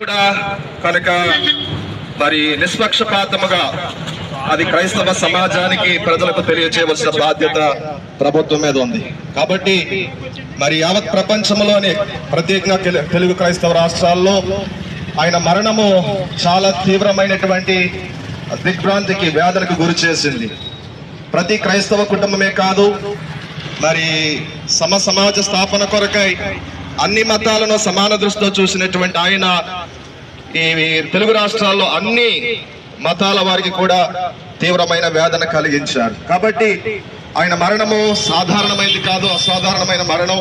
కూడా కనుక మరి నిష్పక్షపాతముగా అది క్రైస్తవ సమాజానికి ప్రజలకు తెలియజేయవలసిన బాధ్యత ప్రభుత్వం మీద ఉంది. కాబట్టి మరి యావత్ ప్రపంచంలోనే ప్రత్యేకంగా తెలుగు క్రైస్తవ రాష్ట్రాల్లో ఆయన మరణము చాలా తీవ్రమైనటువంటి దిగ్భ్రాంతికి వేదనకు గురి చేసింది. ప్రతి క్రైస్తవ కుటుంబమే కాదు మరి సమ సమాజ స్థాపన కొరకై అన్ని మతాలను సమాన దృష్టితో చూసినటువంటి ఆయన ఈ తెలుగు రాష్ట్రాల్లో అన్ని మతాల వారికి కూడా తీవ్రమైన వేదన కలిగించారు. కాబట్టి ఆయన మరణము సాధారణమైనది కాదు అసాధారణమైన మరణం.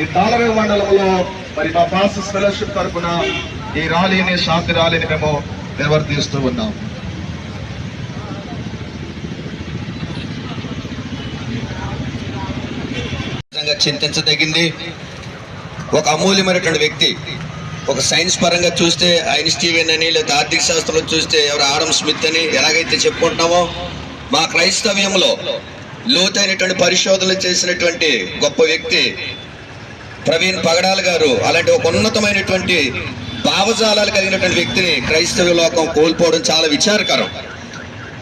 ఈ తాళరేవు మండలంలో మరి మా పాస్ ఫెలోషిప్ తరఫున ఈ ర్యాలీని శాంతి ర్యాలీని మేము నిర్వర్తిస్తూ ఉన్నాం. చింతించదగింది. ఒక అమూల్యమైనటువంటి వ్యక్తి ఒక సైన్స్ పరంగా చూస్తే ఐన్స్టీవెన్ అని లేదా ఆర్థిక శాస్త్రంలో చూస్తే ఎవరు ఆడమ్ స్మిత్ అని ఎలాగైతే చెప్పుకుంటున్నామో మా క్రైస్తవ్యంలో లోతైనటువంటి పరిశోధనలు చేసినటువంటి గొప్ప వ్యక్తి ప్రవీణ్ పగడాల్ గారు అలాంటి ఒక ఉన్నతమైనటువంటి భావజాలాలు కలిగినటువంటి వ్యక్తిని క్రైస్తవ లోకం కోల్పోవడం చాలా విచారకరం.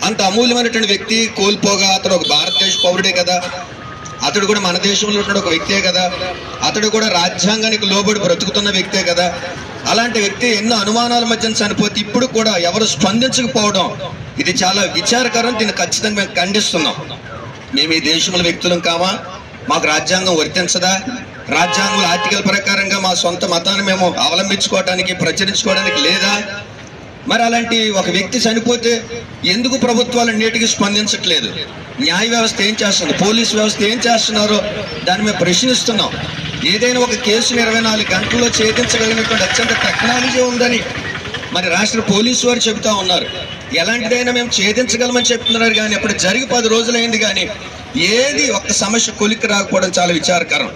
అంత అమూల్యమైనటువంటి వ్యక్తి కోల్పోగా అతడు ఒక భారతదేశ పౌరుడే కదా. అతడు కూడా మన దేశంలో ఉన్న ఒక వ్యక్తే కదా. అతడు కూడా రాజ్యాంగానికి లోబడి బ్రతుకుతున్న వ్యక్తే కదా. అలాంటి వ్యక్తి ఎన్నో అనుమానాల మధ్య చనిపోతే ఇప్పుడు కూడా ఎవరు స్పందించకపోవడం ఇది చాలా విచారకరం. దీన్ని ఖచ్చితంగా మేము ఖండిస్తున్నాం. మేము ఈ దేశంలో వ్యక్తులం కామా? మాకు రాజ్యాంగం వర్తించదా? రాజ్యాంగంలో ఆర్టికల్ ప్రకారంగా మా సొంత మతాన్ని మేము అవలంబించుకోవడానికి ప్రచురించుకోవడానికి లేదా? మరి అలాంటి ఒక వ్యక్తి చనిపోతే ఎందుకు ప్రభుత్వాలు నేటికి స్పందించట్లేదు? న్యాయ వ్యవస్థ ఏం చేస్తుంది? పోలీస్ వ్యవస్థ ఏం చేస్తున్నారో దాన్ని మేము ప్రశ్నిస్తున్నాం. ఏదైనా ఒక కేసును ఇరవై నాలుగు గంటల్లో ఛేదించగలిగినటువంటి అత్యంత టెక్నాలజీ ఉందని మరి రాష్ట్ర పోలీసు వారు చెబుతా ఉన్నారు. ఎలాంటిదైనా మేము ఛేదించగలమని చెప్తున్నారు కానీ అప్పుడు జరిగి పది రోజులైంది కానీ ఏది ఒక్క సమస్య కొలిక్కి రాకపోవడం చాలా విచారకరం.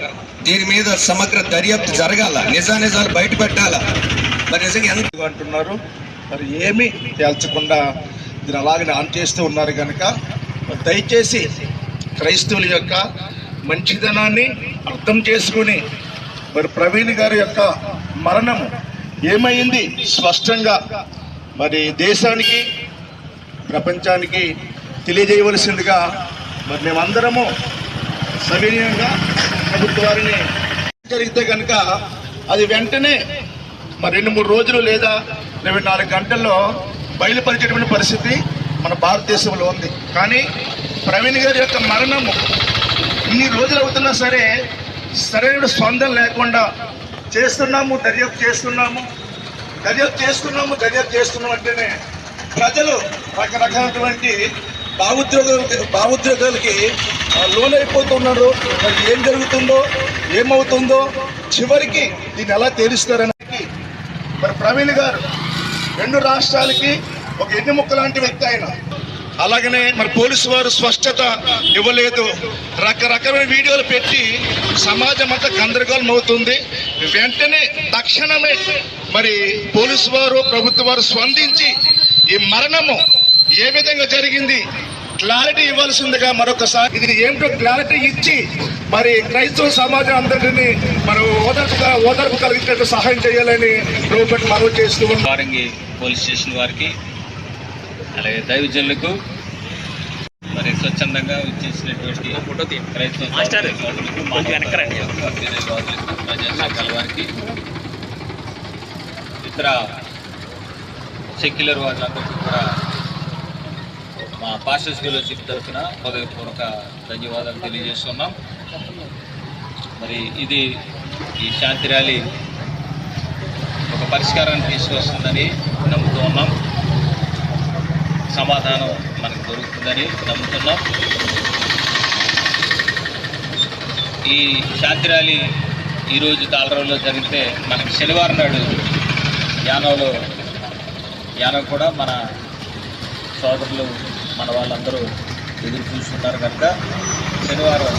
దీని మీద సమగ్ర దర్యాప్తు జరగాల నిజానిజాలు బయట పెట్టాలా మరి నిజంగా ఎంత అంటున్నారు? మరి ఏమీ తేల్చకుండా దీని అలాగనే ఆన్ చేస్తూ ఉన్నారు కనుక దయచేసి క్రైస్తవుల యొక్క మంచిదనాన్ని అర్థం చేసుకుని మరి ప్రవీణ్ గారి యొక్క మరణం ఏమైంది స్పష్టంగా మరి దేశానికి ప్రపంచానికి తెలియజేయవలసిందిగా మరి మేమందరము సవినీయంగా ప్రభుత్వాన్ని జరిగితే కనుక అది వెంటనే మరి రెండు మూడు రోజులు లేదా ఇరవై నాలుగు గంటల్లో బయలుపరిచేటువంటి పరిస్థితి మన భారతదేశంలో ఉంది. కానీ ప్రవీణ్ గారి యొక్క మరణము ఇన్ని రోజులు అవుతున్నా సరే సరైన స్పందన లేకుండా చేస్తున్నాము దర్యాప్తు చేస్తున్నాము దర్యాప్తు చేస్తున్నాము దర్యాప్తు చేస్తున్నాం అంటేనే ప్రజలు రకరకాలటువంటి భావోద్యోగాలు భావోద్యోగాలకి ఆ, లోనైపోతున్నారు. మరి ఏం జరుగుతుందో ఏమవుతుందో చివరికి దీన్ని ఎలా తేలుస్తారని మరి ప్రవీణ్ గారు రెండు రాష్ట్రాలకి ఒక ఎన్ని ముక్క లాంటి వ్యక్తి ఆయన. అలాగనే మరి పోలీసు వారు స్పష్టత ఇవ్వలేదు. రకరకమైన వీడియోలు పెట్టి సమాజం అంతా గందరగోళం అవుతుంది. వెంటనే తక్షణమే మరి పోలీసు వారు ప్రభుత్వ వారు స్పందించి ఈ మరణము ఏ విధంగా జరిగింది క్లారిటీ ఇవ్వాల్సిందిగా మరొకసారి ఇది ఏమిటో క్లారిటీ ఇచ్చి మరి క్రైస్తవ సమాజం అందరినీ మరి ఓదార్పు ఓదార్పు కలిగినట్టు సహాయం చేయాలని ప్రభుత్వం మనవి చేస్తూ ఉన్నారు పోలీస్ స్టేషన్ వారికి అలాగే దైవజనులకు మరి స్వచ్ఛందంగా ఇచ్చేసినటువంటి క్రైస్తవ సోదరులకు, మానవ సోదరులకు, ప్రజా సంఘాల వారికి ఇతర సెక్యులర్ వాళ్ళందరికీ కూడా మా పాస్టర్స్ ఫెలోషిప్ తరఫున హృదయపూర్వక ధన్యవాదాలు తెలియజేస్తున్నాం. మరి ఇది ఈ శాంతి ర్యాలీ ఒక పరిష్కారాన్ని తీసుకొస్తుందని నమ్ముతూ ఉన్నాం సమాధానం మనకు దొరుకుతుందని నమ్ముతున్నాం. ఈ శాంతి ర్యాలీ ఈరోజు తాళరావులో జరిగితే మనకి శనివారం నాడు యానంలో యానం కూడా మన సోదరులు మన వాళ్ళందరూ ఎదురు చూస్తున్నారు కనుక శనివారం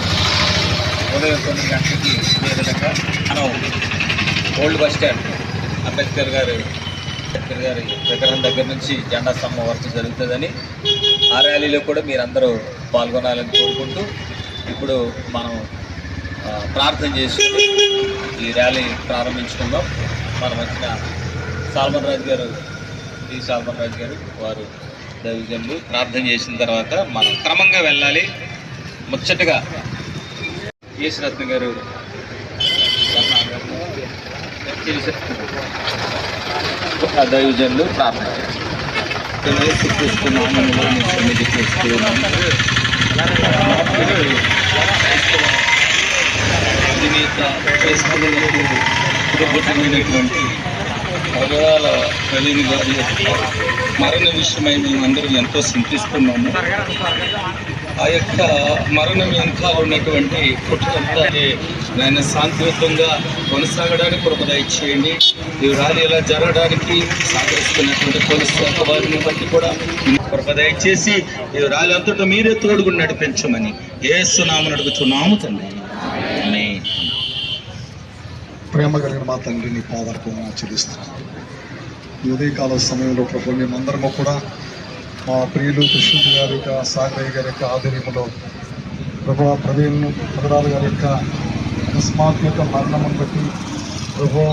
ఉదయం తొమ్మిది గంటలకి ఇదే విధంగా మనం ఓల్డ్ బస్ స్టాండ్ అంబేద్కర్ గారు అంబేద్కర్ గారి విగ్రహం దగ్గర నుంచి జెండా స్తంభం వరకు జరుగుతుందని ఆ ర్యాలీలో కూడా మీరందరూ పాల్గొనాలని కోరుకుంటూ ఇప్పుడు మనం ప్రార్థన చేసి ఈ ర్యాలీ ప్రారంభించుకుందాం. మన వచ్చిన సాల్మన్ రాజు గారు డి సాల్మన్ రాజు గారు వారు దైవజనులు. ప్రార్థన చేసిన తర్వాత మనం క్రమంగా వెళ్ళాలి. ముచ్చటగా యేసురత్న గారు చేసే- ఆ దైవజనులు ప్రార్థన చేస్తారు. యేసుక్రీస్తునామములో మీ సన్నిధికి వస్తూ ఉన్నాము. అధినేత క్రైస్తవులకు పురోగతమైనటువంటి పగడాల ప్రవీణ్ గారి మరణ విషయమై మేమందరం ఎంతో చింతిస్తున్నాము ఆ యొక్క మరణం వెనుక ఉన్నటువంటి కుటుంబంతో ఆయన శాంతియుతంగా కొనసాగడానికి కృపద ఇచ్చేయండి ఈ ర్యాలీ ఇలా జరగడానికి సహకరిస్తున్నటువంటి పోలీస్ శాఖ వారిని బట్టి కూడా కృపద ఇచ్చేసి ఈ ర్యాలీ అంతటా మీరే తోడుగుని నడిపించమని ఏసునామని అడుగుతున్నాము తండ్రి. ప్రేమ కలిగిన మా తండ్రిని నీ చెల్లిస్తున్నాను ఉదయకాల సమయంలో ప్రభు మేమందరము కూడా మా ప్రియులు కృష్ణుడి గారి యొక్క సాగరయ్య గారి యొక్క ఆధ్వర్యంలో ప్రభు ప్రవీణ్ పదరాలు గారి యొక్క అకస్మాత్ యొక్క మరణమును బట్టి ప్రభు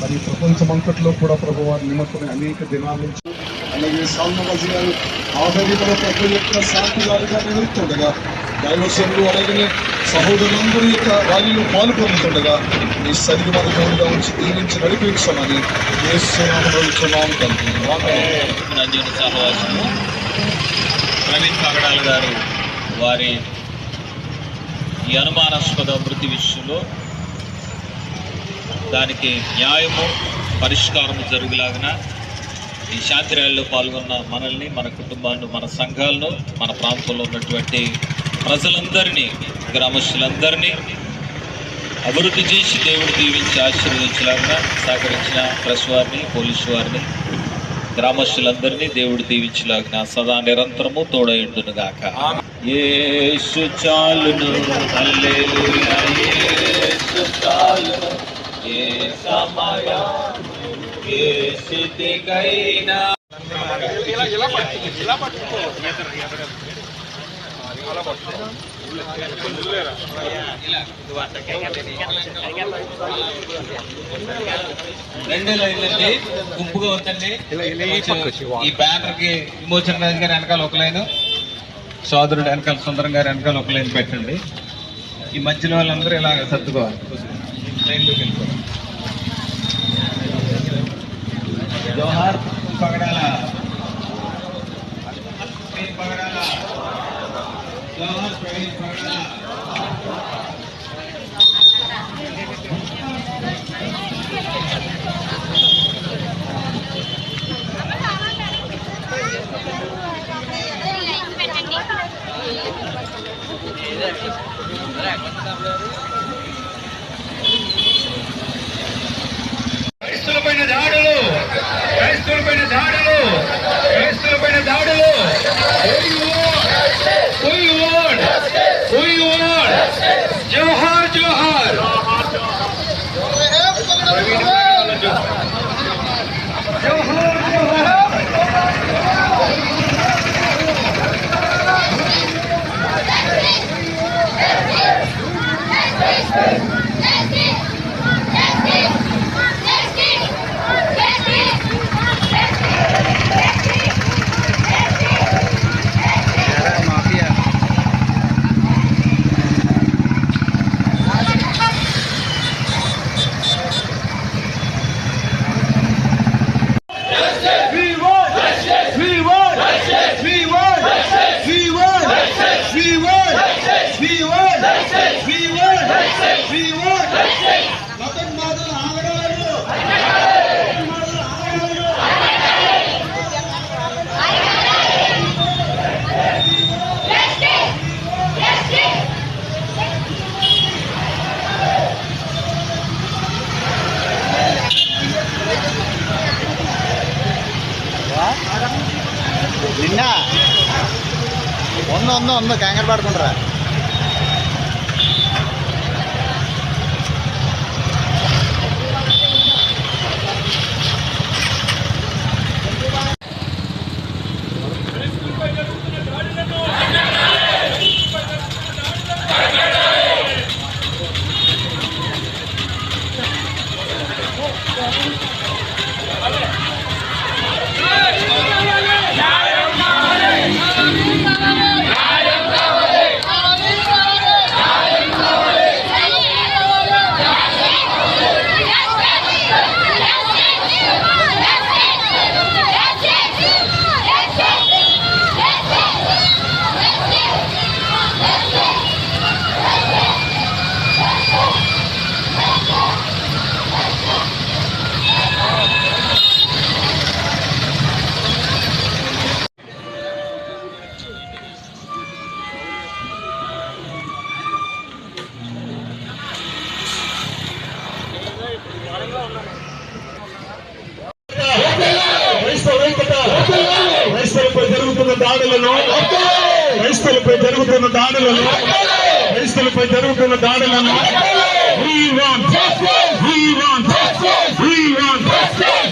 మరి ప్రపంచమంతట్లో కూడా ప్రభు వారి అనేక దినాల నుంచి అలాగే సాల్మరాజు గారు ఆధ్వర్యంలో ప్రభు యొక్క శాంతి గారిగా నిలుస్తుండగా దైవశనులు అలాగే సహోదరులందరూ యొక్క వాళ్ళలో పాలు పొందుతుండగా మీ సరిగి మనగా ఉంచి దీవించి నడిపించమని చేస్తున్నాము తండ్రి. సహవాసము. ప్రవీణ్ పగడాల్ గారు వారి ఈ అనుమానాస్పద మృతి విషయంలో దానికి న్యాయము పరిష్కారము జరుగులాగిన ఈ శాంతి ర్యాలీలో పాల్గొన్న మనల్ని మన కుటుంబాన్ని మన సంఘాలను మన ప్రాంతంలో ఉన్నటువంటి ప్రజలందరినీ గ్రామస్తులందరినీ అభివృద్ధి చేసి దేవుడు దీవించి ఆశీర్వదించలాగా సహకరించిన ప్రెస్ వారిని పోలీసు వారిని గ్రామస్తులందరినీ దేవుడు దీవించలాగిన సదా నిరంతరము తోడయుండును గాక యేసు చాలును హల్లెలూయా. యేసు చాలును ఏ సమయం ఏ స్థితికైనా. రెండు లైన్లండి గుంపుగా వద్దండి. ఈ బ్యానర్కి విమోచన రాజు గారి వెనకాల ఒక లైన్ సోదరుడు వెనకాల సుందరం గారి వెనకాల ఒక లైన్ పెట్టండి. ఈ మధ్యలో వాళ్ళందరూ ఇలా సర్దుకోవాలి. లైన్లోకి వెళ్ళిపోవాలి జోహార్ పగడాల ప్రవీణ్ పగడాల జోహార్ ప్రవీణ్ పగడాల ఉందో ఉందో కంగారు పడకుండా జరుగుతున్న దాడులను క్రైస్తవులపై జరుగుతున్న దాడులను We want, we want, we want, we